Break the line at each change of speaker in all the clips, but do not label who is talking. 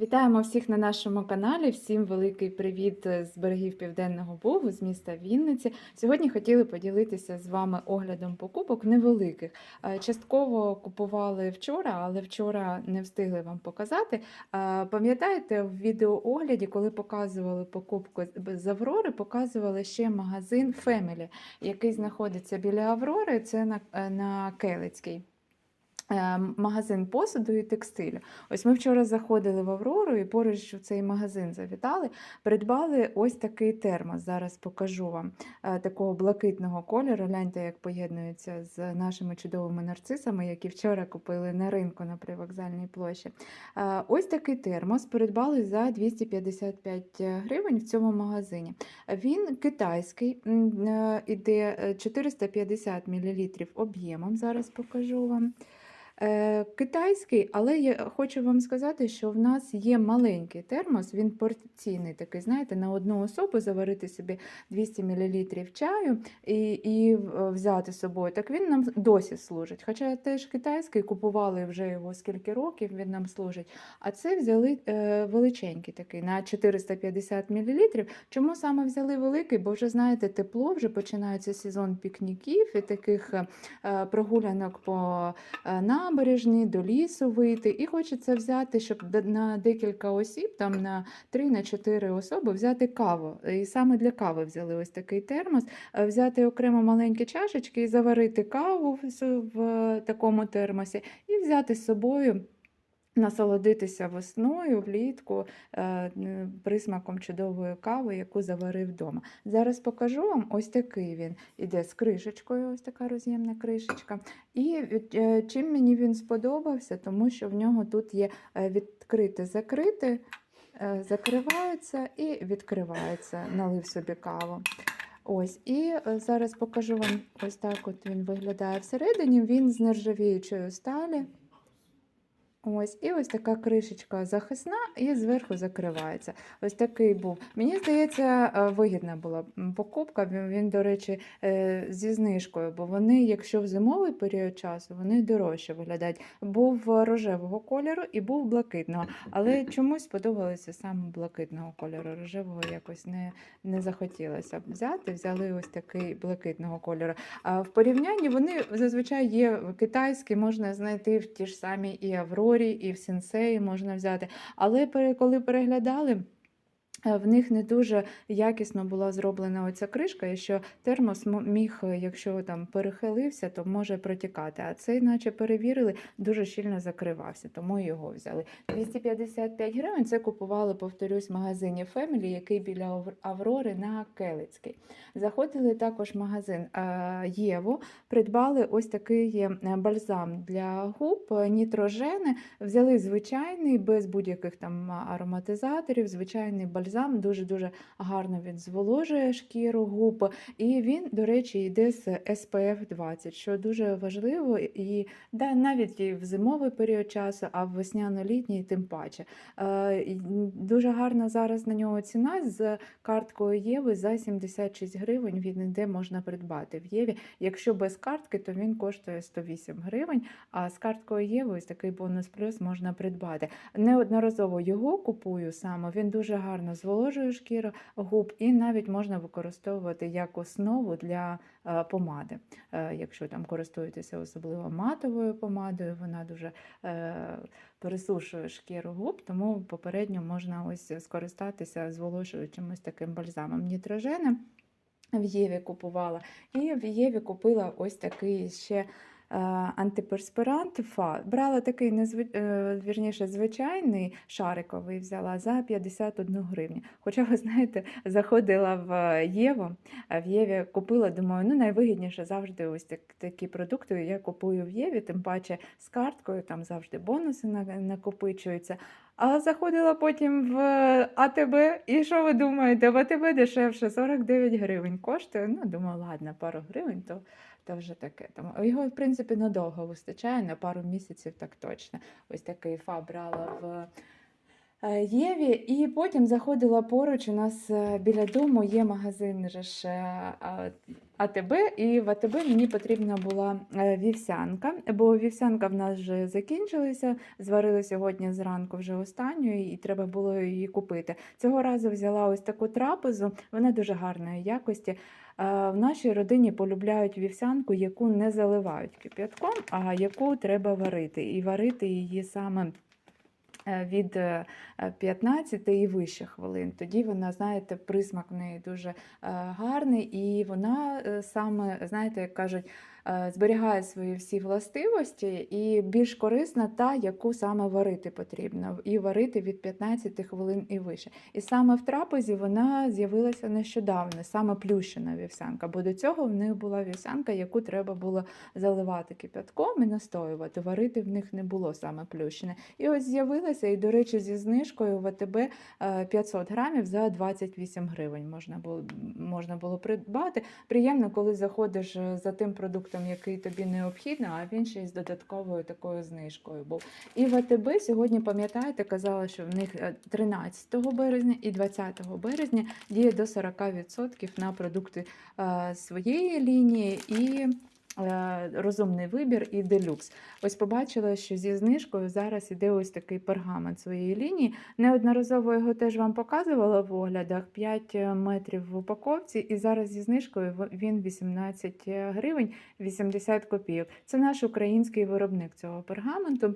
Вітаємо всіх на нашому каналі. Всім великий привіт з берегів Південного Бугу, з міста Вінниці. Сьогодні хотіли поділитися з вами оглядом покупок невеликих. Е, Частково купували вчора, але вчора не встигли вам показати. Е, Пам'ятаєте, в відеоогляді, коли показували покупку з- Аврори, показували ще магазин Family, який знаходиться біля Аврори. Це на, е, на Келицькій. Е, Магазин посуду і текстилю. Ось ми вчора заходили в Аврору і поруч в цей магазин завітали, придбали ось такий термос. Зараз покажу вам е, такого блакитного кольору. Гляньте, як поєднується з нашими чудовими нарцисами, які вчора купили на ринку на привокзальній площі. Е, Ось такий термос придбали за 255 гривень в цьому магазині. Він китайський, е, іде е, 450 мл об'ємом. Зараз покажу вам. Е, Китайський, але я хочу вам сказати, що в нас є маленький термос, він порційний такий, знаєте, на одну особу заварити собі 200 мл чаю і, і взяти з собою. Так він нам досі служить. Хоча теж китайський, купували вже його скільки років, він нам служить. А це взяли е, величенький такий на 450 мл. Чому саме взяли великий? Бо вже знаєте, тепло, вже починається сезон пікніків і таких е, е, прогулянок по е, набережні, до лісу вийти. І хочеться взяти, щоб на декілька осіб, там на 3-4 особи взяти каву. І саме для кави взяли ось такий термос, е, взяти окремо маленькі чашечки і заварити каву в такому термосі, і взяти з собою. Насолодитися весною, влітку, е, присмаком чудової кави, яку заварив вдома. Зараз покажу вам ось такий він іде з кришечкою, ось така роз'ємна кришечка. І е, чим мені він сподобався, тому що в нього тут є е, відкрите-закрите, закривається і відкривається, налив собі каву. Ось, і зараз покажу вам ось так от він виглядає всередині. Він з нержавіючої сталі. Ось, і ось така кришечка захисна і зверху закривається. Ось такий був. Мені здається, е, вигідна була покупка. Він, до речі, е, зі знижкою, бо вони, якщо в зимовий період часу, вони дорожче виглядають. Був рожевого кольору і був блакитного. Але чомусь сподобалося саме блакитного кольору. Рожевого якось не, не захотілося взяти. Взяли ось такий блакитного кольору. А в порівнянні вони зазвичай є китайські, можна знайти в ті ж самі і Аврорі, і в Сенсеї можна взяти. Але коли переглядали. Е, В них не дуже якісно була зроблена оця кришка, і що термос міг, е, якщо там перехилився, то може протікати. А цей, наче перевірили, дуже щільно закривався, тому його взяли. 255 гривень це купували, повторюсь, в магазині Family, який біля Аврори на Келицький. Заходили також в магазин е, Єву, придбали ось такий бальзам для губ, нітрожени. Взяли звичайний, без будь-яких там ароматизаторів, звичайний бальзам, дуже-дуже гарно він зволожує шкіру губ. І він, до речі, йде з SPF 20, що дуже важливо, і да, навіть і в зимовий період часу, а в весняно-літній тим паче. Е, Дуже гарна зараз на нього ціна з карткою Єви за 76 гривень. Він іде можна придбати в Єві. Якщо без картки, то він коштує 108 гривень. А з карткою Єви ось такий бонус плюс можна придбати. Неодноразово його купую саме. Він дуже гарно зволожує шкіру губ, і навіть можна використовувати як основу для е, помади. Е, Якщо там користуєтеся особливо матовою помадою, вона дуже е, пересушує шкіру губ, тому попередньо можна ось скористатися зволожуючим ось таким бальзамом нітрожеnem. В Єві купувала. І в Єві купила ось такий ще антиперспирант ФА. Брала такий незви... е, вірніше, звичайний шариковий взяла за 51 гривню. Хоча, ви знаєте, заходила в Єву, а в Єві купила, думаю, ну найвигідніше завжди ось так, такі продукти я купую в Єві, тим паче з карткою, там завжди бонуси накопичуються. А заходила потім в АТБ, і що ви думаєте, в АТБ дешевше 49 гривень коштує. Ну, думаю, ладно, пару гривень, то, то вже таке. Там його, в принципі, надовго вистачає, на пару місяців так точно. Ось такий фа брала в Єві, і потім заходила поруч. У нас е, біля дому є магазин ж е, АТБ, і в АТБ мені потрібна була е, вівсянка, бо вівсянка в нас вже закінчилася. Зварили сьогодні зранку вже останню, і треба було її купити. Цього разу взяла ось таку трапезу, вона дуже гарної якості. Е, В нашій родині полюбляють вівсянку, яку не заливають кип'ятком, а яку треба варити. І варити її саме е, від е, 15 і вище хвилин. Тоді вона, знаєте, присмак в неї дуже е, гарний, і вона е, саме, знаєте, як кажуть, е, зберігає свої всі властивості і більш корисна та, яку саме варити потрібно, і варити від 15 хвилин і вище. І саме в трапезі вона з'явилася нещодавно, саме плющена вівсянка, бо до цього в них була вівсянка, яку треба було заливати кипятком і настоювати. Варити в них не було саме плющене. І ось з'явилася, і, до речі, зі знижкою в АТБ е, 500 грамів за 28 гривень можна було, можна було придбати. Приємно, коли заходиш е, за тим продуктом, який тобі необхідно, а він ще й з додатковою такою знижкою був. І в АТБ сьогодні, пам'ятаєте, казала, що в них е, 13 березня і 20 березня діє до 40% на продукти е, своєї лінії і. Е, Розумний вибір і делюкс. Ось побачила, що зі знижкою зараз іде ось такий пергамент своєї лінії. Неодноразово його теж вам показувала в оглядах 5 метрів в упаковці, і зараз зі знижкою він 18 гривень 80 копійок. Це наш український виробник цього пергаменту.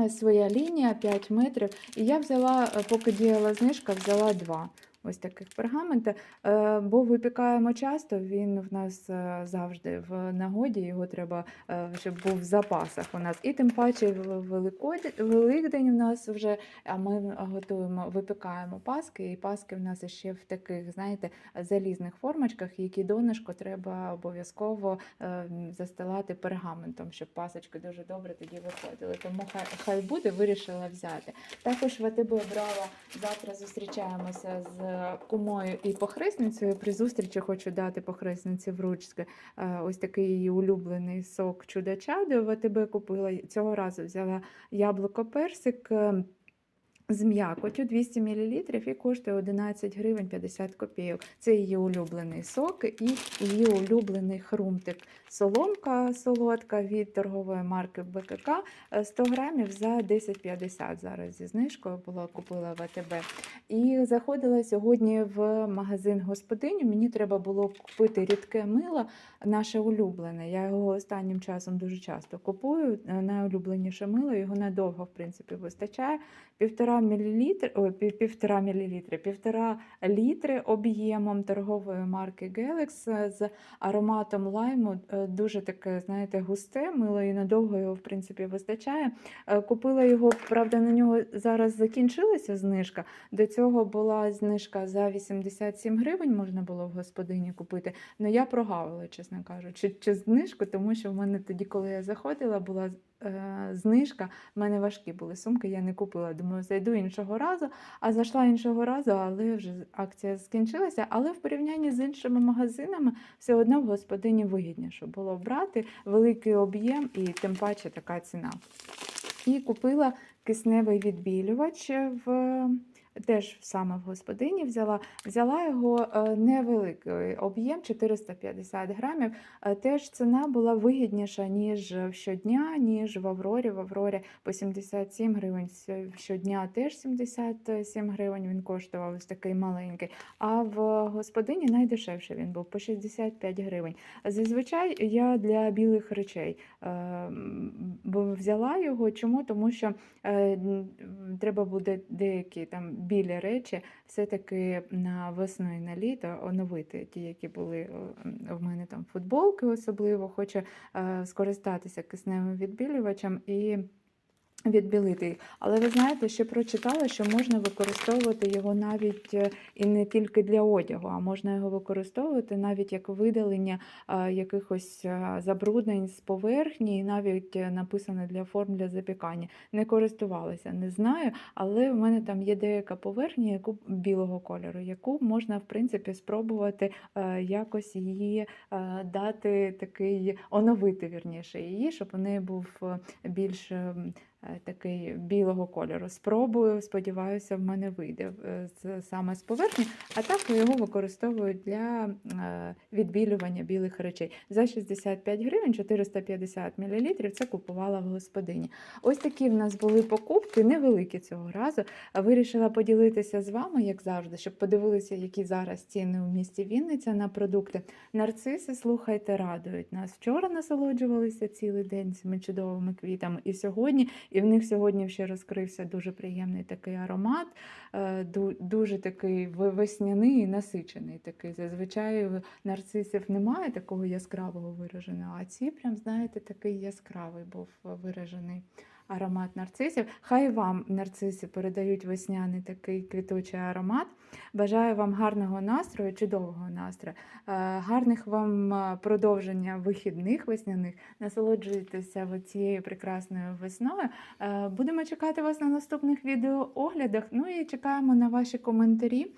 Е, Своя лінія 5 метрів. І я взяла, е, поки діяла знижка, взяла два. Ось таких пергамента, Е, бо випікаємо часто. Він в нас е, завжди в нагоді. Його треба, е, щоб був в запасах у нас. І тим паче Великдень у нас вже. А ми готуємо, випікаємо паски, і паски в нас ще в таких, знаєте, залізних формочках, які донышко треба обов'язково е, застилати пергаментом, щоб пасочки дуже добре тоді виходили. Тому хай, буде, вирішила взяти. Також в АТБ брала завтра. Зустрічаємося з кумою і похресницею. При зустрічі хочу дати похресниці в. Е, Ось такий її улюблений сок чудо-чадо АТБ купила. Цього разу взяла яблуко персик. е, З м'якотю 200 мл і коштує 11 гривень 50 копійок. Це її улюблений сок і її улюблений хрумтик. Соломка солодка від торгової марки БКК е, 100 грамів за 10,50 зараз зі знижкою була купила в АТБ. І заходила сьогодні в магазин господиню. Мені треба було купити рідке мило, наше улюблене. Я його останнім часом дуже часто купую. Е, Найулюбленіше мило, його надовго, в принципі, вистачає. Півтора мілілітр, ой, пів, півтора мілілітри, півтора літри об'ємом торгової марки Galax е, з ароматом лайму. Е, Дуже таке, знаєте, густе мило і надовго його, в принципі, вистачає. Е, Купила його, правда, на нього зараз закінчилася знижка. До цього була знижка за 87 гривень, можна було в господині купити. Ну я прогавила, чесно кажучи, чи знижку, тому що в мене тоді, коли я заходила, була знижка. В мене важкі були сумки, я не купила. Думаю, зайду іншого разу, а зайшла іншого разу, але вже акція скінчилася. Але в порівнянні з іншими магазинами все одно в господині вигідніше було брати великий об'єм і тим паче така ціна. І купила кисневий відбілювач в. Теж саме в господині взяла. Взяла його е, невеликий об'єм 450 грамів. Е, Теж ціна була вигідніша, ніж щодня, ніж в Аврорі. В Аврорі по 77 гривень щодня теж 77 гривень він коштував ось такий маленький. А в господині найдешевше він був по 65 гривень. Зазвичай я для білих речей е, взяла його. Чому? Тому що треба буде деякі там білі речі все-таки на весну і на літо оновити ті, які були е, в мене там футболки, особливо хочу е, скористатися кисневим відбілювачем і. Відбілити. Але ви знаєте, ще прочитала, що можна використовувати його навіть е, і не тільки для одягу, а можна його використовувати навіть як видалення е, якихось е, забруднень з поверхні, і навіть е, написано для форм для запікання. Не користувалася, не знаю, але в мене там є деяка поверхня, яку білого кольору, яку можна в принципі спробувати якось її дати такий, оновити вірніше її, щоб у неї був більш. Е, такий білого кольору. Спробую, сподіваюся, в мене вийде е, саме з поверхні. А так його використовують для е, відбілювання білих речей. За 65 гривень 450 мл це купувала в господині. Ось такі в нас були покупки, невеликі цього разу. Вирішила поділитися з вами, як завжди, щоб подивилися, які зараз ціни у місті Вінниця на продукти. Нарциси, слухайте, радують нас. Вчора насолоджувалися цілий день цими чудовими квітами, і сьогодні, і в них сьогодні ще розкрився дуже приємний такий аромат, е, дуже такий весняний і насичений. Такий. Зазвичай в нарцисів немає такого яскравого вираженого, а ці, прям, знаєте, такий яскравий був виражений аромат нарцисів. Хай вам нарциси передають весняний такий квітучий аромат. Бажаю вам гарного настрою, чудового настрою, е, гарних вам е, продовження вихідних весняних. Насолоджуйтеся цією прекрасною весною. Е, Будемо чекати вас на наступних відеооглядах. Ну і чекаємо на ваші коментарі,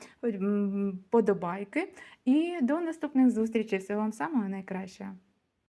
подобайки. І до наступних зустрічей. Всього вам самого найкращого.